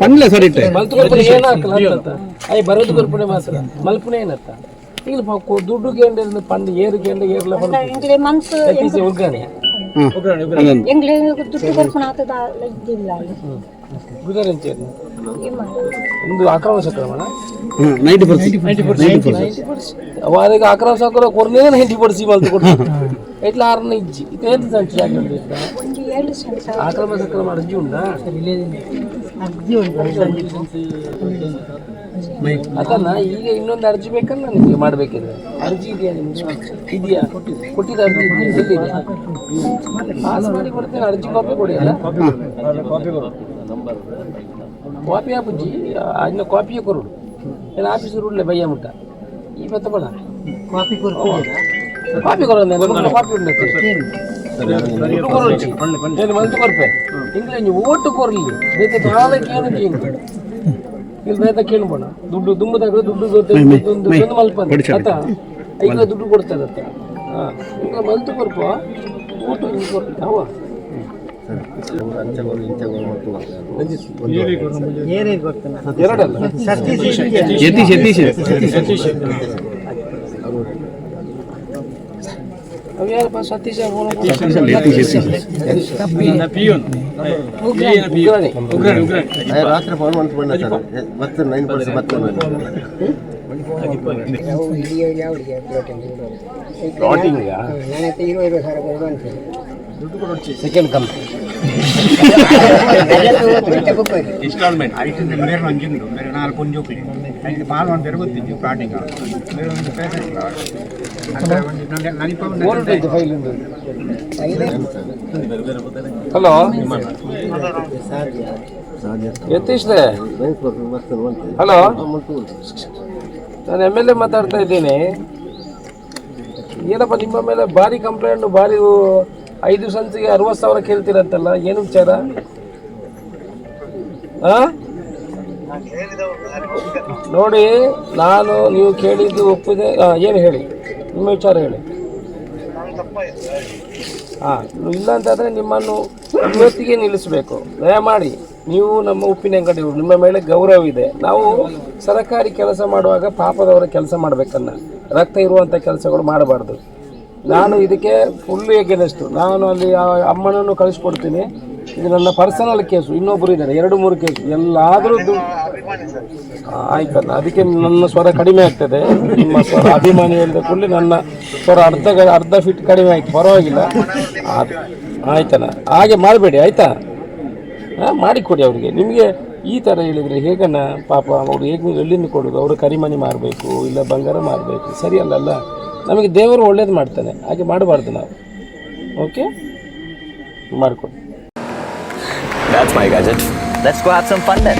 ಕಣ್ಲೆ sir ಇಟ್ಟೆ ಮಲ್ತು ಕೊರ್ಪಣೆ ಏನಾಕಲ್ಲ ಅಂತ ಅಯ್ಯ ಬರೋದು ಕೊರ್ಪಣೆ ಮಾತ್ರ ಮಲ್ಪನೆ ಏನತ್ತ ಈಗ ಪಾಪ ದುಡ್ಡು ಗೇಂಡ ಪಂಡ್ ಏರು ಗೇಂಡ ಏರ್ಲ ಎಂಗ್ಲೆ ಮನ್ಸು ಪಂಡು ಉಗ್ಗಾಣೆ ಹ್ಮ್ ಅದೊಂದು ಎಂಗ್ಲೆ ದುಡ್ಡು ಬರ್ಕೊಂಡು ಆತದ ಇದ್ದಿಲ್ಲ ಅಲ್ಲಿ ಗುಜರಾಂಚೇರಿ ಏನ್ ಮಾಡೋದು? ಒಂದು ಆಕ್ರಮಣ ಸಕ್ರಮಣ hmm ninety percent ninety percent ಅವಾಗ ಆಕ್ರಮಣ ಸಕ್ರ ಕೊರ್ನೇನ ಹೆಂಟಿ ಪಡಿಸಿ ಮಲ್ತು ಕೊಡ್ತು ಎಟ್ಲ ఆరున్న ಇಜ್ಜಿ? ಇದು ಎಂತ ఆక్రమ ಅರ್ಜಿ ಉಂಟಾ? ಅದನ್ನ ಈಗ ಇನ್ನೊಂದು ಅರ್ಜಿ ಬೇಕಲ್ಲ ನಿಮಗೆ ಮಾಡ್ಬೇಕಿದ್ರೆ? ಅರ್ಜಿ ಇದೆಯಾ ನಿಮ್ಗೆ? ಇದೆಯಾ? ಕೊಟ್ಟಿದ್ದ ಅರ್ಜಿ ಎಲ್ಲಿದೆ? ಪಾಸ್ ಮಾಡಿ ಕೊಡ್ತೇನೆ ಅರ್ಜಿ ಕಾಪಿ ಕೊಡಿ ಅಲ್ಲ? ಕಾಪಿ ಹಾಪುಜ್ಜಿ ಅದನ್ನ ಕಾಪಿಯೇ ಕೊರುಡು ಏನು ಆಫೀಸರು ರೂಡ್ಲೆ ಬಯ್ಯ ಮುಟ್ಟ. ಈ ಬೆತ್ತ ಬೇಡ ಕಾಪಿ ಕೊರ ಕಾಪಿ ಕೊಡೋದು ಕಾಪಿ ಉಂಡತ್ತೆ ದುಡ್ಡು ಕೊರೊಂಚಿ. ಏನು ಮಂತು ಕೊರ್ಪೆ ಇಂಗ್ಲೆ ನೀವು ಓಟು ಕೊರ್ಲಿ ಬೇತೆ ಕಾಲ ಕೇಳು ಹಿಂಗೆ ಇಲ್ಲಿ ಬೇತ ಕೇಳ್ಬೋಣ. ದುಡ್ಡು ದುಂಬದಾಗ ದುಡ್ಡು ಆತ ಈಗ ದುಡ್ಡು ಕೊಡ್ತದೆ ಅತ್ತ. ಹಾಂ. ಈಗ ಮಲ್ತು ಕೊರ್ಪ ಓಟು ಹಿಂಗೆ ಕೊರ್ಪ ಅವ ಎರಡಲ್ಲ ಯತೀಶ್ ಯತೀಶ್ ಅವು ಅವ್ಯಾರಪ್ಪ ಸತೀಶ ರಾತ್ರಿ ಫೋನ್ ಮಾಡ್ಕೊಂಡು ಮತ್ತೆ ನೈನ್ ಪರ್ಸೆಂಟ್ ಮತ್ತೆ ಯಾವ ಇಲ್ಲಿಯ ಯಾವ ಪ್ಲಾಟಿಂಗ್ ನಾನೈತೆ ಇರೋ ಇರೋ ಸರ್ ದುಡ್ಡು ಕೊಡೋದು ಸೆಕೆಂಡ್ ಕಂಪ್ನಿ ಇನ್ಸ್ಟಾಲ್ಮೆಂಟ್ ಐದು ಬೇರೆ ಒಂಜಿಂದು ಮೇರೆ ನಾಲ್ಕು ಒಂಜು ಐದು ಪಾಲು ಅಂತ ಗೊತ್ತಿದ್ದು ಸ್ಟಾರ್ಟಿಂಗ್ ಒಂದು ಹಲೋ ಯತೀಶ್ ಹಲೋ ನಾನು ಎಂ ಎಲ್ ಎ ಮಾತಾಡ್ತಾ ಇದ್ದೀನಿ. ಏನಪ್ಪ ನಿಮ್ಮ ಮೇಲೆ ಭಾರಿ ಕಂಪ್ಲೇಂಟ್ ಭಾರಿ ಐದು ಸಂಸಿಗೆ ಅರವತ್ತು ಸಾವಿರ ಕೇಳ್ತೀರಂತಲ್ಲ, ಏನು ವಿಚಾರ? ನೋಡಿ, ನಾನು ನೀವು ಕೇಳಿದ್ದು ಒಪ್ಪಿದೆ. ಏನು ಹೇಳಿ? ನಿಮ್ಮ ವಿಚಾರ ಹೇಳಿ. ಹಾಂ ಇಲ್ಲ ಅಂತಂದರೆ ನಿಮ್ಮನ್ನು ಇವತ್ತಿಗೆ ನಿಲ್ಲಿಸಬೇಕು. ದಯಮಾಡಿ, ನೀವು ನಮ್ಮ ಉಪ್ಪಿನ ಅಂಗಡಿಯವರು, ನಿಮ್ಮ ಮೇಲೆ ಗೌರವ ಇದೆ. ನಾವು ಸರಕಾರಿ ಕೆಲಸ ಮಾಡುವಾಗ ಪಾಪದವರ ಕೆಲಸ ಮಾಡಬೇಕನ್ನ. ರಕ್ತ ಇರುವಂಥ ಕೆಲಸಗಳು ಮಾಡಬಾರ್ದು. ನಾನು ಇದಕ್ಕೆ ಫುಲ್ ಎಗೆನೆಸ್ಟು ನಾನು ಅಲ್ಲಿ ಆ ಅಮ್ಮನನ್ನು ಕಳಿಸ್ಕೊಡ್ತೀನಿ. ಇದು ನನ್ನ ಪರ್ಸನಲ್ ಕೇಸು ಇನ್ನೊಬ್ಬರು ಇದ್ದಾರೆ. ಎರಡು, ಮೂರು ಕೇಸು ಎಲ್ಲಾದರೂ ಆಯ್ತಲ್ಲ. ಅದಕ್ಕೆ ನನ್ನ ಸ್ವರ ಕಡಿಮೆ ಆಗ್ತದೆ. ನಿಮ್ಮ ಸ್ವರ ಅಭಿಮಾನಿ ಹೇಳಿದ ಕೂಡಲೇ ನನ್ನ ಸ್ವರ ಅರ್ಧ ಅರ್ಧ ಫಿಟ್ ಕಡಿಮೆ ಆಯ್ತು. ಪರವಾಗಿಲ್ಲ. ಆಯ್ತಲ್ಲ. ಹಾಗೆ ಮಾಡಬೇಡಿ. ಆಯ್ತಾ? ಹಾಂ, ಮಾಡಿಕೊಡಿ ಅವರಿಗೆ. ನಿಮಗೆ ಈ ಥರ ಹೇಳಿದರೆ ಹೇಗನ್ನ ಪಾಪ ಅವರು ಹೇಗೆ ಎಲ್ಲಿಂದ ಕೊಡೋದು? ಅವರು ಕರಿಮಣಿ ಮಾರಬೇಕು, ಇಲ್ಲ ಬಂಗಾರ ಮಾರಬೇಕು. ಸರಿ ಅಲ್ಲಲ್ಲ ನಮಗೆ ದೇವರು ಒಳ್ಳೇದು ಮಾಡ್ತಾನೆ ಹಾಗೆ ಮಾಡಬಾರ್ದು ನಾವು ಓಕೆ ಮಾಡಿಕೊಡಿ That's my gadget. Let's go have some fun then.